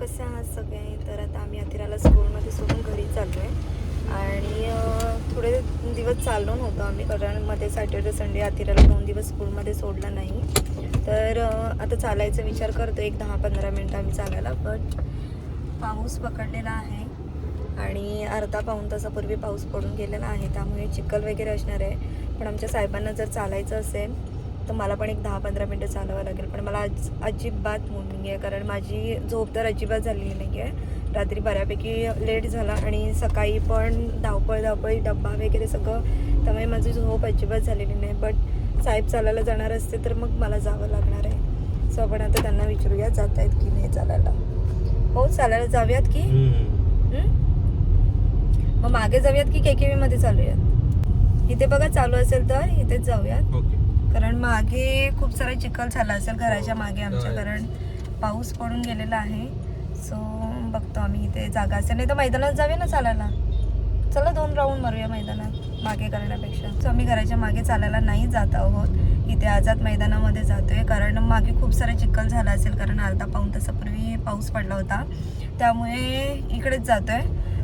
कसे आहात सगळे? तर आता आम्ही अतिराला स्कूलमध्ये सोडून घरी चाललो आहे आणि थोडे दिवस चाललो नव्हतो आम्ही कारण मध्ये सॅटर्डे संडे अतिराला दोन दिवस स्कूलमध्ये सोडला नाही. तर आता चालायचा विचार करतो एक दहा पंधरा मिनटं आम्ही चालायला बट पाऊस पकडलेला आहे. आणि अर्धा पाऊण तासापूर्वी पाऊस पडून गेलेला आहे त्यामुळे चिखल वगैरे असणार आहे. पण आमच्या साहेबांना जर चालायचं असेल तर मला पण एक दहा पंधरा मिनटं चालावं लागेल. पण मला आज अजिबात मूड नाही आहे कारण माझी झोप तर अजिबात झालेली नाही आहे रात्री बऱ्यापैकी लेट झाला आणि सकाळी पण धावपळ धावपळ डब्बा वगैरे सगळं त्यामुळे माझी झोप अजिबात झालेली नाही. बट साहेब चालायला जाणार असते तर मग मला जावं लागणार आहे. सो आपण आता त्यांना विचारूया जात आहेत की नाही चालायला? हो चालायला जाऊयात की? मग मागे जाऊयात की केकेवी मध्ये चालूयात? इथे बघा चालू असेल तर इथेच जाऊयात. ओके. कारण मागे खूप सारा चिखल झाला असेल घराच्या मागे आमच्या. कारण पाऊस पडून गेलेला आहे. सो बघतो आम्ही इथे जागा असेल. नाही तर मैदानात जाऊया ना चालायला? चला दोन राऊंड मारूया मैदानात मागे करण्यापेक्षा. सो आम्ही घराच्या मागे चालायला नाही जात आहोत. इथे आझाद मैदानामध्ये जातोय. कारण मागे खूप सारा चिखल झाला असेल कारण अर्धा पाऊण तासापूर्वी पाऊस पडला होता. त्यामुळे इकडेच जातोय.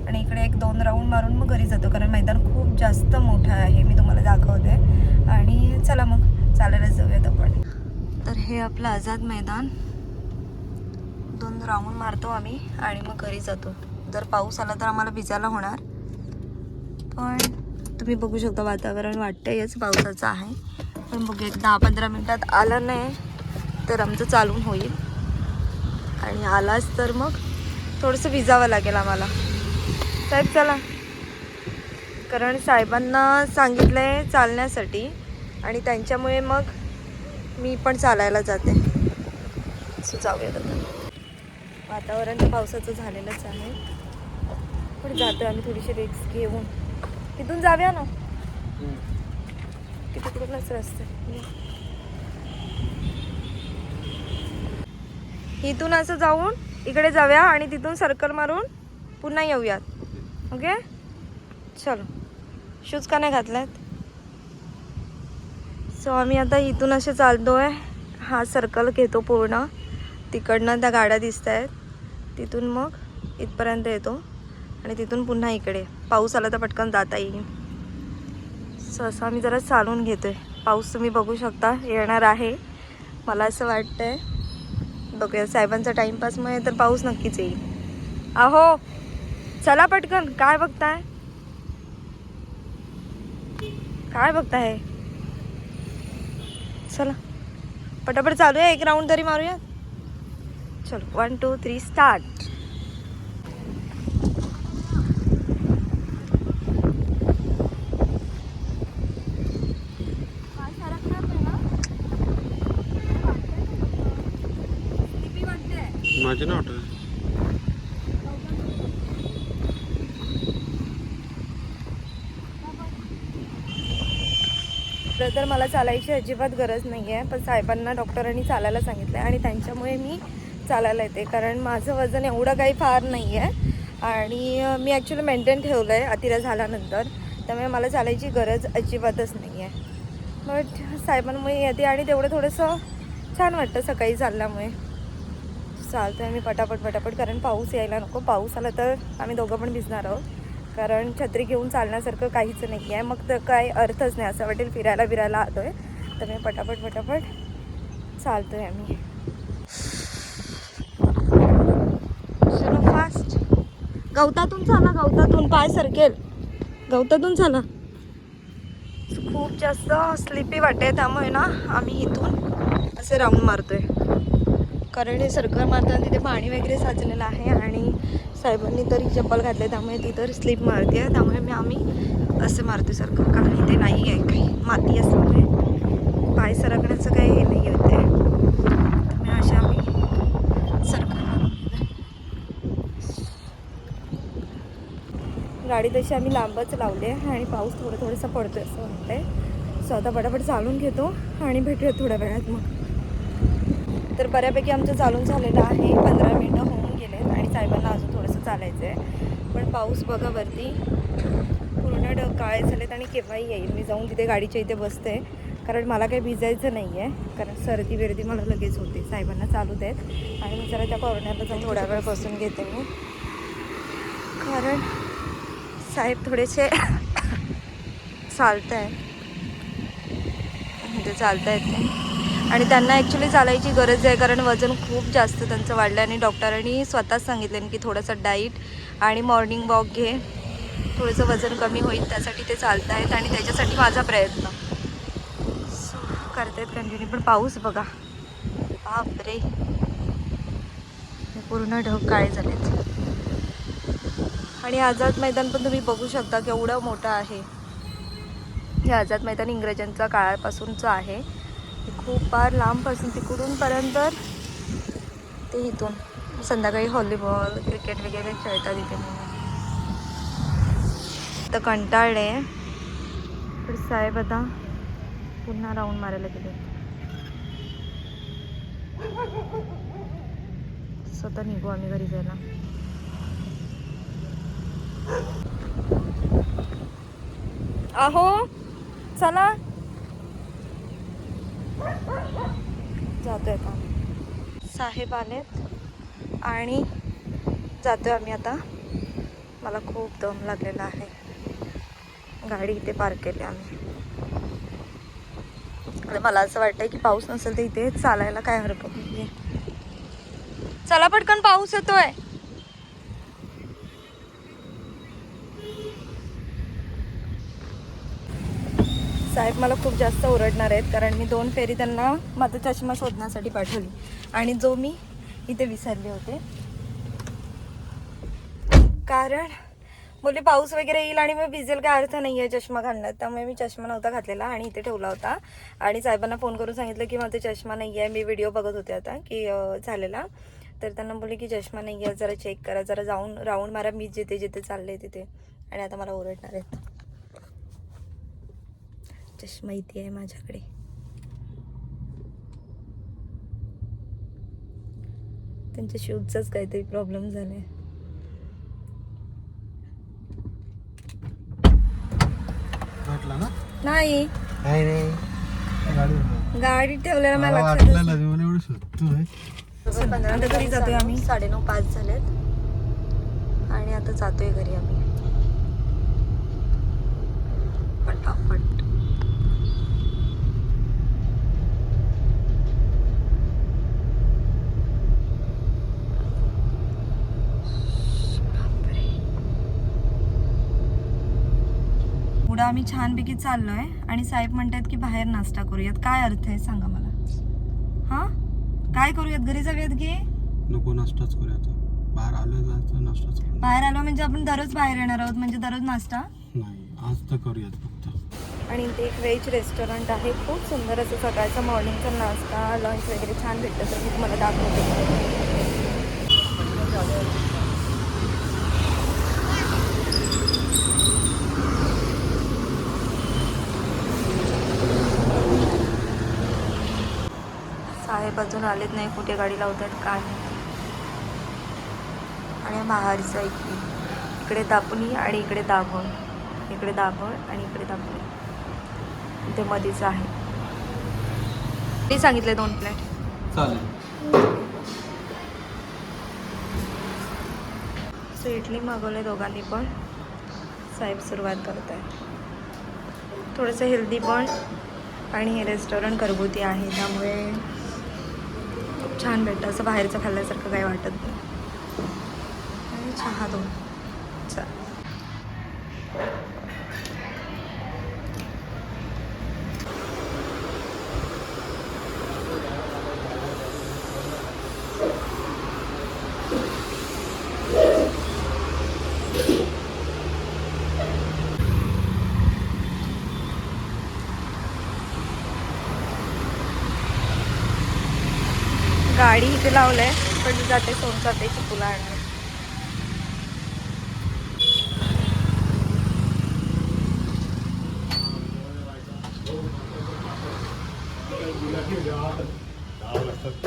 आणि इकडे एक दोन राऊंड मारून मग घरी जातो कारण मैदान खूप जास्त मोठं आहे. मी तुम्हाला दाखवते. आणि चला मग. चालायला जाऊयात आपण. तर हे आपलं आझाद मैदान. दोन राऊंड मारतो आम्ही आणि मग घरी जातो. जर पाऊस आला तर आम्हाला भिजायला होणार. पण तुम्ही बघू शकता वातावरण वाटतं याच पावसाचं आहे. पण बघू एक दहा पंधरा मिनटात आलं नाही तर आमचं चालून होईल. आणि आलाच तर मग थोडंसं भिजावं लागेल आम्हाला. साहेब चला कारण साहेबांना सांगितलं आहे चालण्यासाठी. आणि त्यांच्यामुळे मग मी पण चालायला जाते. सो जाऊयात आता. वातावरण तर पावसाचं झालेलंच आहे. पण जातो आम्ही थोडीशी रिक्स घेऊन. तिथून जाऊया ना? की तिकडूनच रस्ते. इथून असं जाऊन इकडे जाऊया आणि तिथून सर्कल मारून पुन्हा येऊयात. ओके चलो. शूज का नाही घातल्यात? सो आम्ही आता इथून असे चालतो आहे हा सर्कल घेतो पूर्ण. तिकडनं त्या गाड्या दिसत आहेत तिथून मग इथपर्यंत येतो. आणि तिथून पुन्हा इकडे. पाऊस आला तर पटकन जाता येईल. सो असं आम्ही जरा चालून घेतो आहे पाऊस तुम्ही बघू शकता. येणार आहे. मला असं वाटतंय. बघूया. साहेबांचा टाईमपासमुळे तर पाऊस नक्कीच येईल. अहो! चला पटकन. काय बघताय? काय बघताय? चला. पटापट चालू आहे एक राऊंड तरी मारूया चलो वन टू थ्री स्टार्ट माझे ना वाटत खरं तर मला चालायची अजिबात गरज नाही आहे पण साहेबांना डॉक्टरांनी चालायला सांगितलं आहे आणि त्यांच्यामुळे मी चालायला येते. कारण माझं वजन एवढं काही फार नाही आहे आणि मी ॲक्च्युली मेंटेन ठेवलं आहे अतिरा झाल्यानंतर. त्यामुळे मला चालायची गरज अजिबातच नाही आहे बट साहेबांमुळे येते आणि तेवढं थोडंसं छान वाटतं सकाळी चालल्यामुळे. चालतं आहे मी पटापट पटापट कारण पाऊस यायला नको. पाऊस आला तर आम्ही दोघं पण भिजणार आहोत. कारण छत्री घेऊन चालण्यासारखं काहीच नाही आहे. मग तर काय अर्थच नाही. असं वाटेल फिरायला बिरायला आलो आहे तर मी पटापट पटापट चालतो आहे आम्ही. चलो फास्ट गवतातून चाला गवतातून. पाय सरकेल. गवतातून चाला. खूप जास्त स्लिपी वाटते त्यामुळे ना आम्ही इथून असे राऊंड मारतोय. कारण हे सर्कल मारताना तिथे पाणी वगैरे साचलेलं आहे आणि साहेबांनी तरी चप्पल घातले त्यामुळे ती तर स्लिप मारते आहे त्यामुळे मी आम्ही असे मारतो सारखं. कारण इथे नाही आहे काही. माती असल्यामुळे पाय सरकण्याचं काही हे नाही होते त्यामुळे अशा आम्ही सर्कल गाडी तशी आम्ही लांबच लावली आहे आणि पाऊस थोडं थोडंसं पडतोय असं वाटतंय. सो आता पटापट चालून घेतो आणि भेटूया थोड्या वेळात मग. तर बऱ्यापैकी आमचं चालून झालेलं आहे. पंधरा मिनटं होऊन गेलेत आणि साहेबांना अजून चालायचं आहे पण पाऊस बघा वरती. पूर्ण ढग काळे झालेत आणि केव्हाही येईल. मी जाऊन तिथे गाडीच्या इथे बसते. कारण मला काही भिजायचं नाही आहे कारण सर्दी बिर्दी मला लगेच होते. साहेबांना चालू देत. आणि मी जरा त्या कॉर्नरला जाऊन थोड्या वेळ बसून घेते मी. कारण साहेब थोडेसे चालत आहे म्हणजे चालत आहेत आणि त्यांना ॲक्च्युली चालायची गरज आहे कारण वजन खूप जास्त त्यांचं वाढलं आणि डॉक्टरांनी स्वतःच सांगितलं की थोडंसं डाईट आणि मॉर्निंग वॉक घे. थोडंसं वजन कमी होईल त्यासाठी ते चालत आहेत आणि त्याच्यासाठी माझा प्रयत्न. So, करतायत कंटिन्यू पण पाऊस बघा. बापरे. पूर्ण ढग काळे झालेत. आणि आझाद मैदान पण तुम्ही बघू शकता केवढं मोठं आहे. हे आझाद मैदान इंग्रजांच्या काळापासूनचं आहे. खूप फार लांबपासून तिकडूनपर्यंत ते इथून संध्याकाळी हॉलीबॉल क्रिकेट वगैरे खेळतात इथे. तर कंटाळले पण साहेब आता पुन्हा राऊंड मारायला गेले. स्वतः निघू आम्ही घरी जायला. अहो चला. जातोय का साहेब आलेत. आणि जातोय आम्ही आता. मला खूप दम लागलेला आहे. गाडी इथे पार्क केली आम्ही. आणि मला असं वाटतंय की पाऊस नसेल तर इथे चालायला काय हरकत नाही चला पटकन पाऊस येतोय. साहेब मला खूप जास्त ओरडणार आहेत कारण मी दोन फेरी त्यांना माझा चष्मा शोधण्यासाठी पाठवली. आणि जो मी इथे विसरले होते. कारण मुली पाऊस वगैरे येईल आणि मग भिजेल काय अर्थ नाही आहे चष्मा घालण्यात त्यामुळे मी चष्मा नव्हता घातलेला आणि इथे ठेवला होता. आणि साहेबांना फोन करून सांगितलं की माझा चष्मा नाही आहे मी व्हिडिओ बघत होते आता की झालेला. तर त्यांना बोलले की चष्मा नाही आहे जरा चेक करा. जरा जाऊन राऊंड मारा. मी जिथे जिथे चालले तिथे. आणि आता मला ओरडणार आहेत. चष्मा इथे आहे माझ्याकडे. त्यांच्या शूजचाच काहीतरी प्रॉब्लेम झालाय. वाटला ना? नाही. गाडी ठेवलेला मला आता घरी जातोय आम्ही. साडेनऊ पाच झालेत. आणि आता जातोय घरी आम्ही. पटापट. पुढं आम्ही छानपैकी चाललोय आणि साहेब म्हणतात की बाहेर नाश्ता करूयात. काय अर्थ आहे सांगा मला? हा? काय करूयात? घरी जाऊयात घे नको नाश्ताच करूया आता. बाहेर आलो जायचं नाश्ताच करू. बाहेर आलो म्हणजे आपण दररोज बाहेर येणार आहोत? म्हणजे दररोज नाश्ता? नाही आज तर करूयात फक्त. आणि इथे एक व्हेज रेस्टॉरंट आहे. खूप सुंदर असं सकाळचा मॉर्निंगचा नाश्ता लंच वगैरे छान भेटतं. तर मी तुम्हाला दाखवते. साहेब अजून आलेत नाही कुठे गाडी लावतात काय. आणि बाहेरचं इकडे इकडे दापोली आणि इकडे दाभोळ. इकडे दाभोळ आणि इकडे दापोली. इथे मध्येच आहे. ते सांगितले दोन प्लेट चालेल. सो इडली मागवले दोघांनी पण. साहेब सुरुवात करत आहे थोडंसं हेल्दी पण. आणि हे रेस्टॉरंट घरगुती आहे त्यामुळे खूप छान भेटतं असं बाहेरचं खाल्ल्यासारखं काही वाटत नाही. आणि चहा दोन चल गाडी इथे लावलंय. पण मी जाते सोनचाफ्याची फुलं आणणार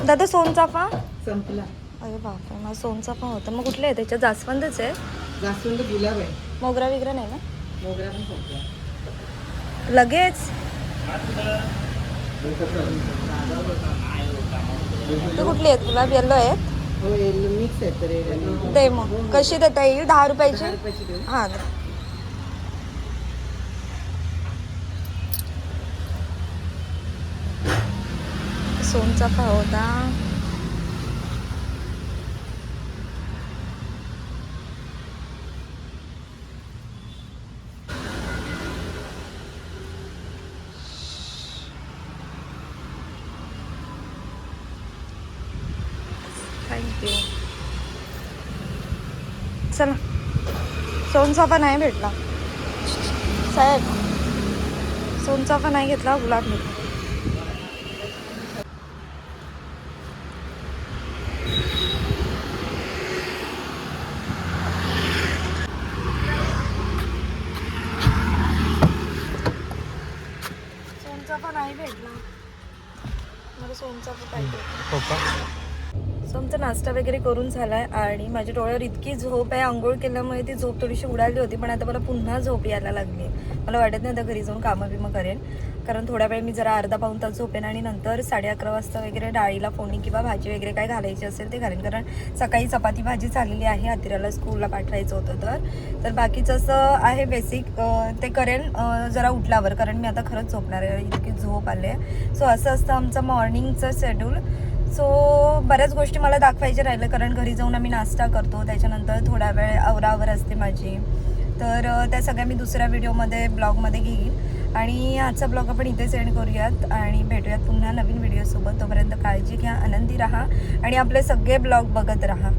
दादा सोनचाफा? संपला. अरे बापरे मला सोनचाफा होता. मग कुठले आहे? त्याच्यात जास्वंदच आहे. जास्वंद गुलाब आहे. मोगरा वगैरे नाही ना? मोगरा पण संपला. लगेच? तू कुठली आहेत गुलाब येल्लो आहेत हो दे मग. कशी देता येईल? दहा रुपयाची? हां सोनचाफा होता चला. पण नाही भेटला. साहेब सोनचाफा नाही घेतला गुलाब घेतला पण नाही भेटला. मला सोनचाफा पाहिजे आमचा नाश्ता वगैरे करून झालाय आणि माझ्या डोळ्यावर इतकी झोप आहे. आंघोळ केल्यामुळे ती झोप थोडीशी उडाली होती पण आता मला पुन्हा झोप यायला लागली मला वाटत नाही आता घरी जाऊन कामं बिमं करेन. कारण थोड्या वेळ मी जरा अर्धा पाऊन तास झोपेन आणि नंतर साडे अकरा वाजता वगैरे डाळीला फोडणी किंवा भाजी वगैरे काय घालायची असेल ते घालेन. कारण सकाळी चपाती भाजी झालेली आहे अतिराला स्कूलला पाठवायचं होतं तर. तर बाकीचं असं आहे बेसिक ते करेन जरा उठल्यावर. कारण मी आता खरंच झोपणार आहे इतकी झोप आले सो असं असतं आमचं मॉर्निंगचं शेड्यूल सो बऱ्याच गोष्टी मला दाखवायच्या राहिलं कारण घरी जाऊन आम्ही नाश्ता करतो. त्याच्यानंतर थोडा वेळ आवरावर असते माझी. तर त्या सगळ्या मी दुसऱ्या व्हिडिओमध्ये ब्लॉगमध्ये घेईल आणि आजचा ब्लॉग आपण इथे सेंड करूयात. आणि भेटूयात पुन्हा नवीन व्हिडिओसोबत. तोपर्यंत काळजी घ्या आनंदी राहा आणि आपले सगळे ब्लॉग बघत राहा.